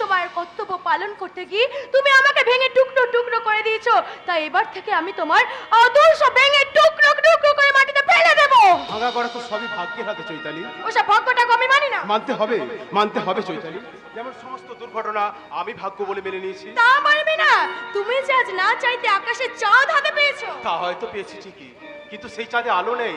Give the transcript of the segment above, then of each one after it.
তো মায়ের কর্তব্য পালন করতে গিয়ে তুমি আমাকে ভেঙে টুকরো টুকরো করে দিয়েছ। তাই এবার থেকে আমি তোমার আদর্শ ভেঙে টুকরো টুকরো করে মাটিতে ফেলে দেবো। ভাঙা করা তো সবই ভাগ্যের হাতে চৈতালি। ওসব ভাগ্যটা আমি মানি না। মানতে হবে মানতে হবে চৈতালি। যেমন সমস্ত দুর্ঘটনা আমি ভাগ্য বলে মেনে নিয়েছি। তা মানবে না। তুমি যে আজ না চাইতে আকাশে চাঁদ হাতে পেয়েছ। তা হয়তো পেয়েছি ঠিকই। কিন্তু সেই চাঁদে আলো নেই।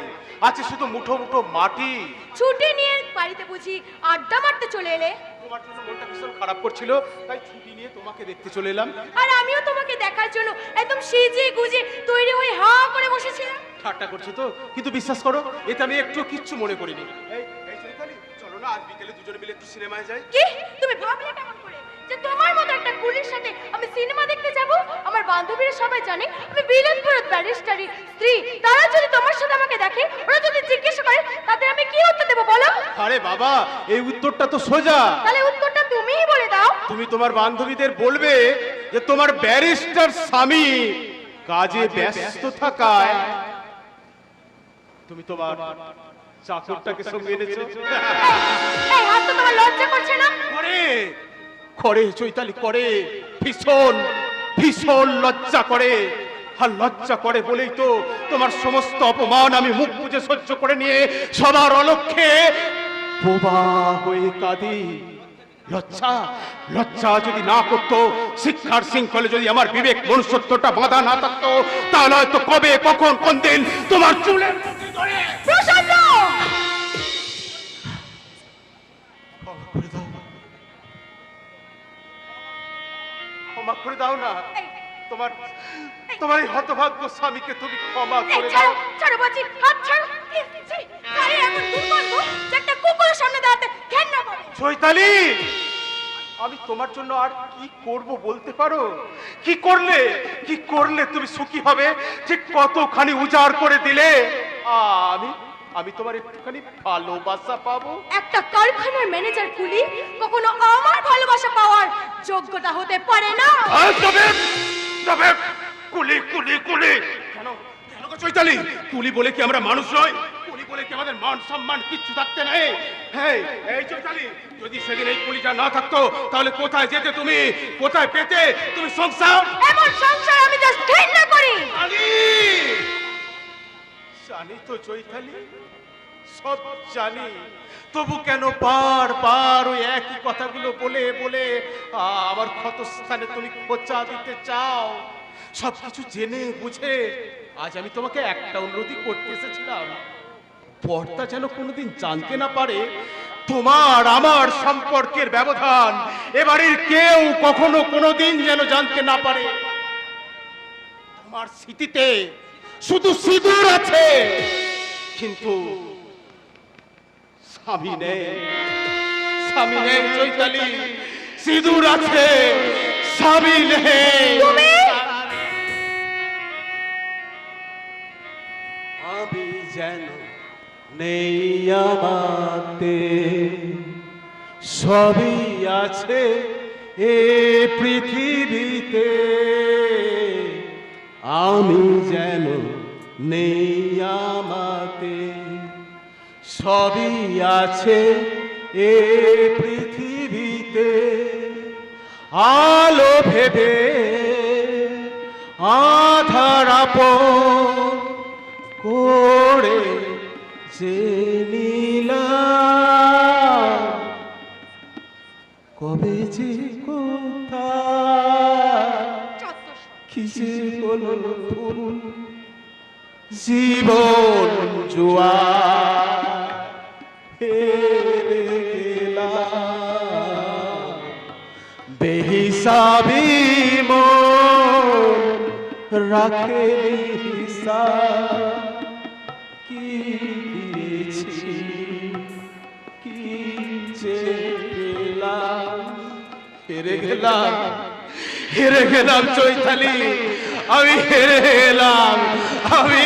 আছে শুধু মুঠো মুঠো মাটি। ছুটি নিয়ে বাড়িতে বুঝি আড্ডা মারতে চলে এলে? তোমার জন্য মনটা ভীষণ খারাপ করছিল তাই ছুটি নিয়ে তোমাকে দেখতে চলে এলাম। আর আমিও তোমাকে দেখার জন্য একদম সেজে গুজে তৈরি হয়ে হা করে বসেছিলাম। ঠাট্টা করছ তো? কিন্তু বিশ্বাস করো এতে আমি একটু কিচ্ছু মনে করিনি। এই এই চৈতালি চলো না আজ বিকেলে দুজনে মিলে একটু সিনেমায় যাই। কি? তুমি ভাবলে কেমন? যে তোমার মতো একটা কুলির সাথে আমি সিনেমা দেখতে যাব? আমার বান্ধবীরা সবাই জানে আমি বিলেত ফেরত ব্যারিস্টারি। স্ত্রী তারা যদি তোমার সাথে আমাকে দেখে ওরা যদি জিজ্ঞেস করে তাদের আমি কি উত্তর দেবো বলো? আরে বাবা এই উত্তরটা তো সোজা। তাহলে উত্তরটা তুমিই বলে দাও। তুমি তোমার বান্ধবীদের বলবে যে তোমার ব্যারিস্টার স্বামী কাজে ব্যস্ত থাকায় তুমি তোমার চাকরটাকে সঙ্গে এনেছো। এই হাত তো তোমার লজ্জা করছে না? করে, চৈতালি করে, ভীষণ ভীষণ লজ্জা করে। আর লজ্জা করে বলেই তো তোমার সমস্ত অপমান আমি মুখ বুঝে সহ্য করে নিয়ে সবার অলক্ষে বোবা হয়ে কাঁদি। লজ্জা লজ্জা যদি না করতো, শিক্ষার শৃঙ্খলে যদি আমার বিবেক মনুষ্যত্বটা বাঁধা না থাকতো, তাহলে হয়তো কবে, কখন, কোন দিন তোমার চুলের ক্ষমা করে দাও না। তোমার তোমার এই হতভাগ্য স্বামীকে তুমি ক্ষমা করে দাও। ছাড়ো বাজি হাত ছাড়ো। গায়ে এমন দুর্গন্ধ একটা কুকুরের সামনে দাঁড়াতে ঘেন্না করে। চৈতালি! আমি তোমার জন্য আর কি করব বলতে পারো? কি করলে? কি করলে তুমি সুখী হবে? ঠিক কতখানি উজাড় করে দিলে? আমি আমি তোমার একটুখানি ভালোবাসা পাবো। একটা কারখানার ম্যানেজার কুলি কখনো আমার ভালোবাসা পাওয়ার যোগ্যতা হতে পারে না। তবে তবে কুলি কুলি কুলি। কেন? কেন গো চৈতালি? কুলি বলে কি আমরা মানুষ নয় কুলি বলে কি আমাদের মান সম্মান কিচ্ছু থাকতে নাই? হ্যাঁ এই চৈতালি যদি সেদিন এই কুলিটা না থাকতো তাহলে কোথায় যেতে তুমি? কোথায় পেতে তুমি সংসার? এমন সংসার আমি জাস্ট ঘেন্না করি। জানি জানি তো চৈতালি, সব জানি। তবু কেন বার বার ওই একই কথাগুলো বলে বলে আমার ক্ষতস্থানে তুমি খোঁচা দিতে চাও? সব কিছু জেনে, বুঝে আজ আমি তোমাকে একটা অনুরোধই করতে এসেছিলাম। পর্দা যেন কোনোদিন জানতে না পারে, তোমার, আমার সম্পর্কের ব্যবধান এবারের কেউ কখনো কোনোদিন যেন জানতে না পারে। তোমার স্মৃতিতে শুধু সিঁদুর আছে। কিন্তু স্বামী নেই। স্বামী নেই চৈতালি। সিঁদুর আছে। স্বামী নেই। আমি যেন নেই আমাতে সবই আছে এ পৃথিবীতে। আমি যেন নেই আমাতে, সবই আছে এ পৃথিবীতে। আলো ভেবে আধার করে যে নিলাম। কবে যে কোথায় কি যে হলো ফুল জীবন জুয়ার হেরে গেলাম। বেহিসাবি মন রাখে কি দিয়েছি? কি গেলাম। হেরে গেলাম চৈতালি। আমি হেরে গেলাম আমি